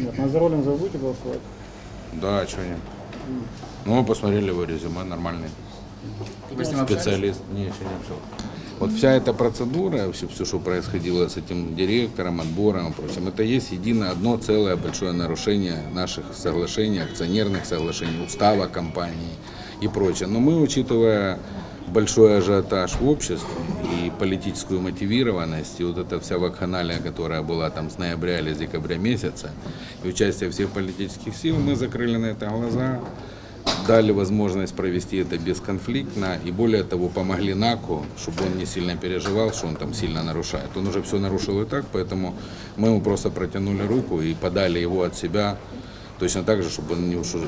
нет. На Заролинза вы будете голосовать? Да, а что нет? Ну, мы посмотрели его резюме, нормальный Вы с ним общались? специалист. Не, еще не общался. Вот вся эта процедура, все, все, что происходило с этим директором, отбором и прочим, это есть единое одно целое большое нарушение наших соглашений, акционерных соглашений, устава компании и прочее. Но мы, учитывая большой ажиотаж в обществе и политическую мотивированность, и вот эта вся вакханалия, которая была там с ноября или с декабря месяца, и участие всех политических сил, мы закрыли на это глаза, дали возможность провести это бесконфликтно и более того помогли НАКу, чтобы он не сильно переживал, что он там сильно нарушает. Он уже все нарушил и так, поэтому мы ему просто протянули руку и подали его от себя точно так же, чтобы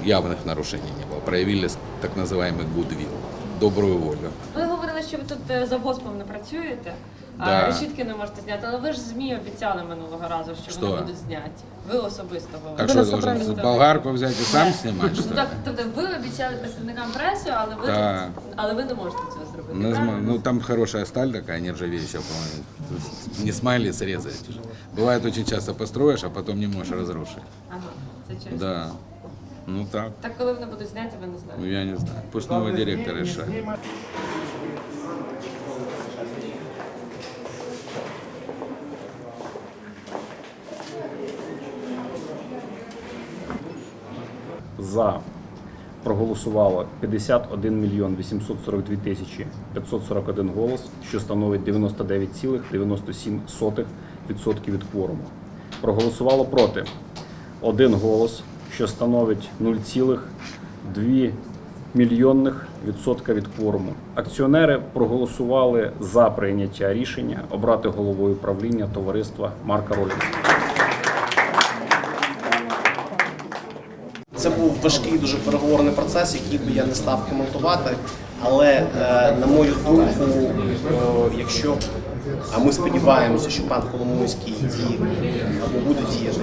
явных нарушений не было. Проявили так называемый goodwill, добрую волю. Ви говорили, що ви тут е, за госпом не працюєте, а Да. решітки не можете зняти. Але ви ж ЗМІ обіцяли минулого разу, що Що? вони будуть зняті. Ви особисто говорили. Так что я должен болгарку взять и сам снимать, что Ну так, тобто ви обіцяли представникам преси, але ви Так. але ви не можете цього зробити. Ну, правильно? Ну, там хорошая сталь такая, нержавеющая, по-моему. Не смайли срезать. Бывает очень часто построишь, а потом не можешь разрушить. Ага, це чесно. Да. Ну так. Так коли вони будуть зняті, ви не Ну я не знаю. Пусть новый директор решает. За проголосувало 51 мільйон 842 тисячі 541 голос, що становить 99,97% від кворуму. Проголосувало проти один голос, що становить 0,2 мільйонних відсотка від кворуму. Акціонери проголосували за прийняття рішення обрати головою правління товариства Марка Ролінса. Це був важкий дуже переговорний процес, який би я не став коментувати. Але е, на мою думку, е, якщо а ми сподіваємося, що пан Коломойський діє або буде діяти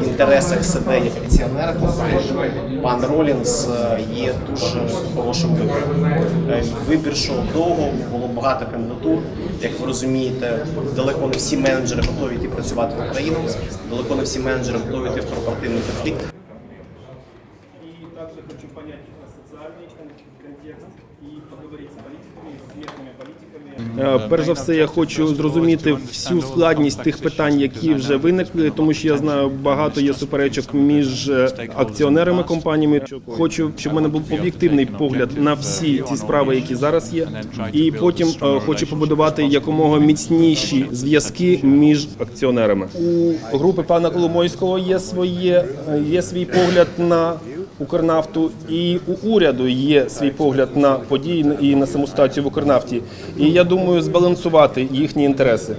в інтересах себе як акціонера компанії, пан Ролінс е, є дуже хорошим вибором. Е, Вибір йшов довго, було багато кандидатур. Як ви розумієте, далеко не всі менеджери готові йти працювати в Україну, далеко не всі менеджери готові йти в корпоративний конфлікт. Перш за все, я хочу зрозуміти всю складність тих питань, які вже виникли, тому що я знаю, багато є суперечок між е, акціонерами компаніями. Хочу, щоб в мене був об'єктивний погляд на всі ці справи, які зараз є, і потім е, хочу побудувати якомога міцніші зв'язки між акціонерами. У групи пана Коломойського є своє е, є свій погляд на Укрнафту, і у уряду є свій погляд на події і на саму ситуацію в Укрнафті. І я думаю, збалансувати їхні інтереси.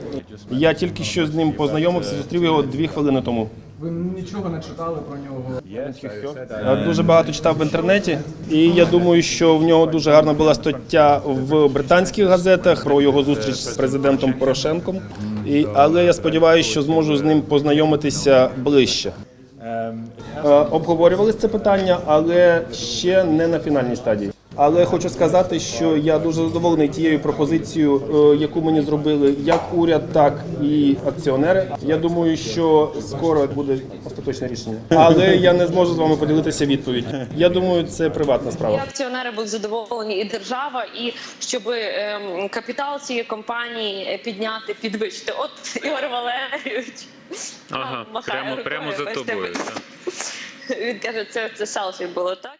Я тільки що з ним познайомився, зустрів його дві хвилини тому. Ви нічого не читали про нього? Я дуже багато читав в інтернеті, і я думаю, що в нього дуже гарна була стаття в британських газетах про його зустріч з президентом Порошенком. І, але я сподіваюся, що зможу з ним познайомитися ближче. Е, Обговорювали це питання, але ще не на фінальній стадії. Але хочу сказати, що я дуже задоволений тією пропозицією, е, яку мені зробили як уряд, так і акціонери. Я думаю, що скоро буде остаточне рішення. Але я не зможу з вами поділитися відповідь. Я думаю, це приватна І справа. акціонери були задоволені, і держава, і щоб ем, капітал цієї компанії підняти, підвищити. От Ігор Валерійович Ага, махає прямо, прямо за тобою. Він каже, це, це селфі було так.